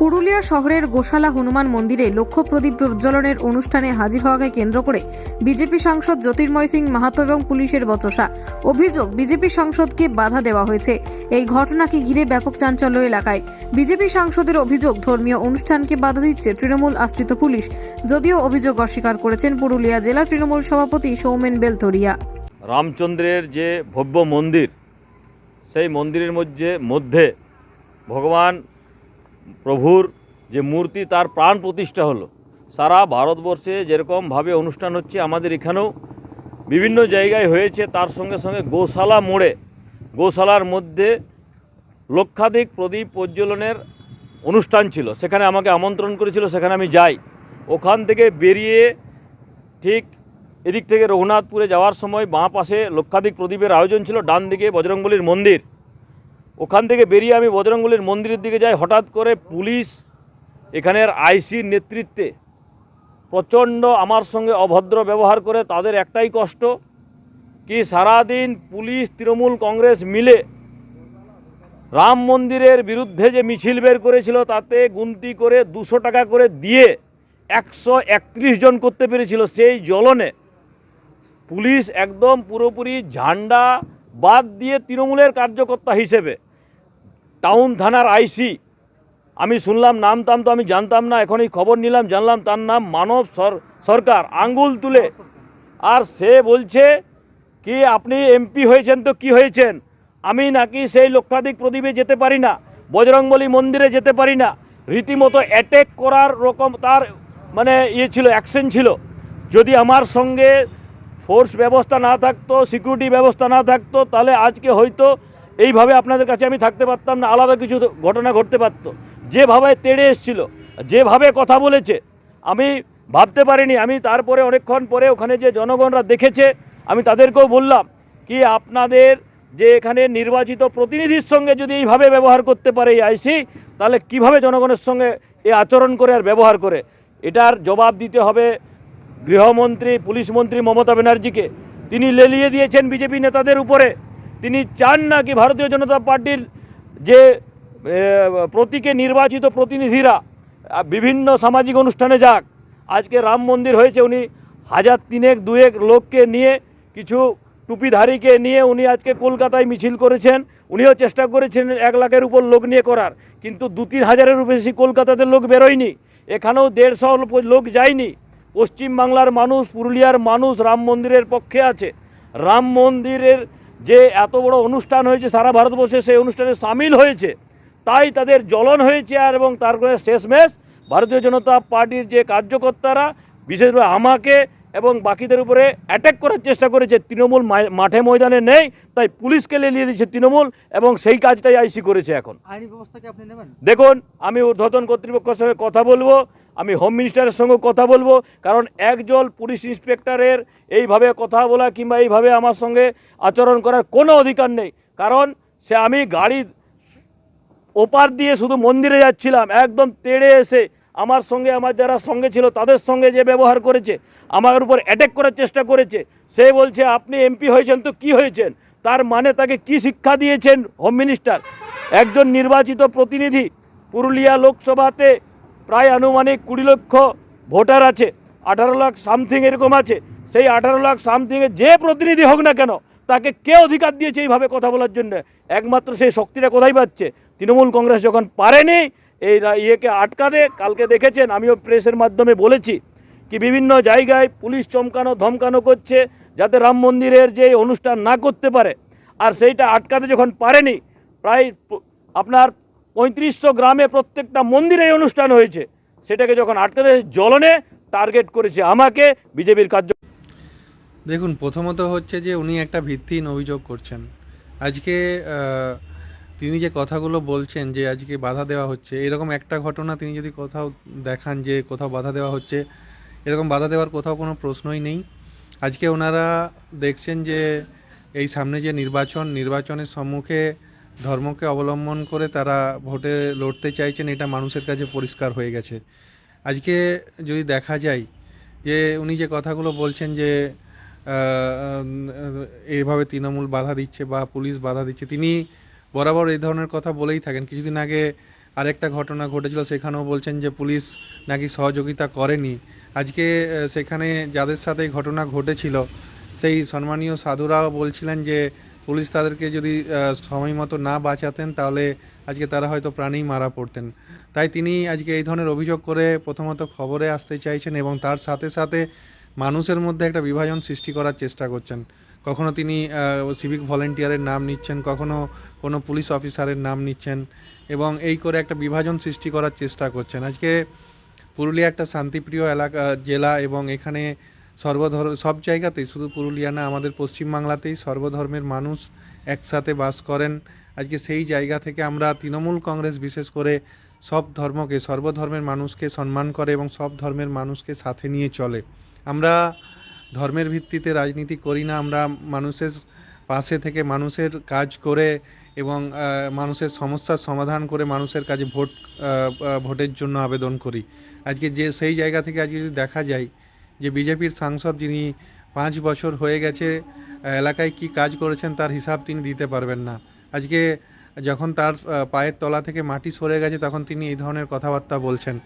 পুরুলিয়া শহরের গোশালা হনুমান মন্দিরে লক্ষ্য প্রদীপ প্রজ্বলনের অনুষ্ঠানে হাজির হওয়াকে কেন্দ্র করে বিজেপি সাংসদ জ্যোতির্ময় সিং মাহাতো এবং পুলিশের বচসা। অভিযোগ, বিজেপি সাংসদকে বাধা দেওয়া হয়েছে। এই ঘটনাকে ঘিরে ব্যাপক চাঞ্চল্য এলাকায়। বিজেপি সাংসদের অভিযোগ, ধর্মীয় অনুষ্ঠানকে বাধা দিচ্ছে তৃণমূল আশ্রিত পুলিশ। যদিও অভিযোগ অস্বীকার করেছেন পুরুলিয়া জেলা তৃণমূল সভাপতি সৌমেন বেলথরিয়া রামচন্দ্রের যে ভব্য মন্দির, সেই মন্দিরের মধ্যে মধ্যে ভগবান প্রভুর যে মূর্তি, তার প্রাণ প্রতিষ্ঠা হলো। সারা ভারতবর্ষে যেরকমভাবে অনুষ্ঠান হচ্ছে, আমাদের এখানেও বিভিন্ন জায়গায় হয়েছে। তার সঙ্গে সঙ্গে গোশালা মোড়ে, গোশালার মধ্যে লক্ষাধিক প্রদীপ প্রজ্বলনের অনুষ্ঠান ছিল। সেখানে আমাকে আমন্ত্রণ করেছিল, সেখানে আমি যাই। ওখান থেকে বেরিয়ে ঠিক এদিক থেকে রঘুনাথপুরে যাওয়ার সময় বাঁ পাশে লক্ষাধিক প্রদীপের আয়োজন ছিল। ডান দিকে বজরংবলীর মন্দির। ওখান থেকে বেরিয়ে আমি বজরংবলীর মন্দিরের দিকে যাই। হঠাৎ করে পুলিশ এখানের আইসির নেতৃত্বে প্রচণ্ড আমার সঙ্গে অভদ্র ব্যবহার করে তাদের একটাই কষ্ট, কি সারাদিন পুলিশ, তৃণমূল, কংগ্রেস মিলে রাম মন্দিরের বিরুদ্ধে যে মিছিল বের করেছিল, তাতে গুনতি করে দুশো টাকা করে দিয়ে একশো একত্রিশ জন করতে পেরেছিল সেই জ্বলনে। পুলিশ একদম পুরোপুরি ঝান্ডা বাদ দিয়ে তৃণমূলের কার্যকর্তা হিসেবে টাউন থানার আইসি। আমি শুনলাম নাম টাম তো আমি জানতাম না, এখন এই খবর নিলাম, জানলাম তার নাম মানব সর- সরকার, আঙ্গুল তুলে। আর সে বলছে, কি আপনি এমপি হয়েছেন তো কি হয়েছেন? আমি নাকি সেই লক্ষাধিক প্রদীপে যেতে পারি না, বজরংবলী মন্দিরে যেতে পারি না। রীতিমতো অ্যাটেক করার রকম তার মানে ইয়ে ছিল অ্যাকশন ছিল। যদি আমার সঙ্গে ফোর্স ব্যবস্থা না থাকতো সিকিউরিটি ব্যবস্থা না থাকতো, তাহলে আজকে হয়তো এইভাবে আপনাদের কাছে আমি থাকতে পারতাম না, আলাদা কিছু ঘটনা ঘটতে পারতো। যেভাবে তেড়ে এসছিল, যেভাবে কথা বলেছে, আমি ভাবতে পারিনি। আমি তারপরে অনেকক্ষণ পরে ওখানে যে জনগণরা দেখেছে, আমি তাদেরকেও বললাম কি আপনাদের যে এখানে নির্বাচিত প্রতিনিধির সঙ্গে যদি এইভাবে ব্যবহার করতে পারে এই আইসি, তাহলে কীভাবে জনগণের সঙ্গে এ আচরণ করে আর ব্যবহার করে? এটার জবাব দিতে হবে গৃহমন্ত্রী, পুলিশ মন্ত্রী মমতা ব্যানার্জিকে। তিনি লেলিয়ে দিয়েছেন বিজেপি নেতাদের উপরে। তিনি চান না কি ভারতীয় জনতা পার্টির যে প্রতীকে নির্বাচিত প্রতিনিধিরা বিভিন্ন সামাজিক অনুষ্ঠানে যাক। আজকে রাম মন্দির হয়েছে, উনি হাজার তিনেক, দুয়েক লোককে নিয়ে, কিছু টুপিধারীকে নিয়ে উনি আজকে কলকাতায় মিছিল করেছেন। উনিও চেষ্টা করেছেন এক লাখের উপর লোক নিয়ে করার। কিন্তু দু তিন হাজারেরও বেশি কলকাতাতে লোক বেরোয়নি। এখানেও দেড়শো লোক যায়নি। পশ্চিমবাংলার মানুষ, পুরুলিয়ার মানুষ রাম মন্দিরের পক্ষে আছে। রাম মন্দিরের যে এত বড় অনুষ্ঠান হয়েছে সারা ভারতবর্ষে সেই অনুষ্ঠানে সামিল হয়েছে তাই তাদের জ্বলন হয়েছে আর এবং তারপরে শেষমেশ ভারতীয় জনতা পার্টির যে কার্যকর্তারা বিশেষভাবে আমাকে এবং বাকিদের উপরে অ্যাটাক করার চেষ্টা করেছে তৃণমূল মাঠে ময়দানে নেই তাই পুলিশকে লেলিয়ে দিয়েছে তৃণমূল এবং সেই কাজটাই আইসি করেছে এখন। আইনি ব্যবস্থা কি আপনি নেবেন? দেখুন আমি ঊর্ধ্বতন কর্তৃপক্ষের সঙ্গে কথা বলব আমি হোম মিনিস্টারের সঙ্গে কথা বলব, কারণ একজন পুলিশ ইন্সপেক্টরের এইভাবে কথা বলা কিংবা এইভাবে আমার সঙ্গে আচরণ করার কোনো অধিকার নেই। কারণ সে আমি গাড়ি ওপার দিয়ে শুধু মন্দিরে যাচ্ছিলাম, একদম তেড়ে এসে আমার সঙ্গে, আমার যারা সঙ্গে ছিল তাদের সঙ্গে যে ব্যবহার করেছে, আমার উপর অ্যাটাক করার চেষ্টা করেছে, সে বলছে, আপনি এমপি হয়েছেন তো কি হয়েছেন? তার মানে তাকে কি শিক্ষা দিয়েছেন হোম মিনিস্টার একজন নির্বাচিত প্রতিনিধি পুরুলিয়া লোকসভাতে প্রায় আনুমানিক কুড়ি লক্ষ ভোটার আছে, আঠারো লাখ সামথিং এরকম আছে। সেই আঠারো লাখ সামথিংয়ে যে প্রতিনিধি হোক না কেন, তাকে কে অধিকার দিয়েছে এইভাবে কথা বলার জন্য? একমাত্র সেই শক্তিটা কোথায় পাচ্ছে? তৃণমূল কংগ্রেস যখন পারেনি, এই ইয়েকে আটকাতে, কালকে দেখেছেন, আমিও প্রেসের মাধ্যমে বলেছি কি বিভিন্ন জায়গায় পুলিশ চমকানো, ধমকানো করছে, যাতে রাম মন্দিরের যে অনুষ্ঠান না করতে পারে। আর সেইটা আটকাতে যখন পারেনি, প্রায় আপনার পঁয়ত্রিশশো গ্রামে প্রত্যেকটা মন্দিরে এই অনুষ্ঠান হয়েছে। সেটাকে যখন আটকাতে জ্বলনে টার্গেট করেছে আমাকে, বিজেপির কার্য দেখুন, প্রথমত হচ্ছে যে উনি একটা ভিত্তিহীন অভিযোগ করছেন। আজকে তিনি যে কথাগুলো বলছেন যে আজকে বাধা দেওয়া হচ্ছে, এরকম একটা ঘটনা তিনি যদি কোথাও দেখান যে কোথাও বাধা দেওয়া হচ্ছে, এরকম বাধা দেওয়ার কোথাও কোনো প্রশ্নই নেই। আজকে ওনারা দেখছেন যে এই সামনে যে নির্বাচন, নির্বাচনের সম্মুখে ধর্মকে অবলম্বন করে তারা ভোটে লড়তে চাইছেন, এটা মানুষের কাছে পরিষ্কার হয়ে গেছে। আজকে যদি দেখা যায় যে উনি যে কথাগুলো বলছেন যে এইভাবে তৃণমূল বাধা দিচ্ছে বা পুলিশ বাধা দিচ্ছে, তিনি বরাবর এই ধরনের কথা বলেই থাকেন। কিছুদিন আগে আরেকটা ঘটনা ঘটেছিল, সেখানেও বলছেন যে পুলিশ নাকি সহযোগিতা করেনি। আজকে সেখানে যাদের সাথে ঘটনা ঘটেছিল, সেই সম্মানীয় সাধুরাও বলছিলেন যে পুলিশ তাদেরকে যদি সময় মতো না বাঁচাতেন, তাহলে আজকে তারা হয়তো প্রাণেই মারা পড়তেন। তাই তিনি আজকে এই ধরনের অভিযোগ করে প্রথমত খবরে আসতে চাইছেন এবং তার সাথে সাথে মানুষের মধ্যে একটা বিভাজন সৃষ্টি করার চেষ্টা করছেন। কখনো তিনি সিভিক ভলেন্টিয়ারের নাম নিচ্ছেন, কখনো কোনো পুলিশ অফিসারের নাম নিচ্ছেন এবং এই করে একটা বিভাজন সৃষ্টি করার চেষ্টা করছেন। আজকে পুরুলিয়া একটা শান্তিপ্রিয় এলাকা, জেলা এবং এখানে সর্বধর, সব জায়গাতেই, শুধু পুরুলিয়া না, আমাদের পশ্চিমবাংলাতেই সর্বধর্মের মানুষ একসাথে বাস করেন। আজকে সেই জায়গা থেকে আমরা তৃণমূল কংগ্রেস, বিশেষ করে সব ধর্মকে, সর্বধর্মের মানুষকে সম্মান করে এবং সব ধর্মের মানুষকে সাথে নিয়ে চলে। আমরা ধর্মের ভিত্তিতে রাজনীতি করি না, আমরা মানুষের পাশে থেকে মানুষের কাজ করে এবং মানুষের সমস্যার সমাধান করে মানুষের কাছে ভোট ভোটের জন্য আবেদন করি। আজকে যে, সেই জায়গা থেকে আজকে যদি দেখা যায় যে বিজেপির সাংসদ যিনি পাঁচ বছর হয়ে গেছে এলাকায় কি কাজ করেছেন তার হিসাব তিনি দিতে পারবেন না। আজকে যখন তার পায়ের তলা থেকে মাটি সরে গেছে, তখন তিনি এই ধরনের কথাবার্তা বলছেন।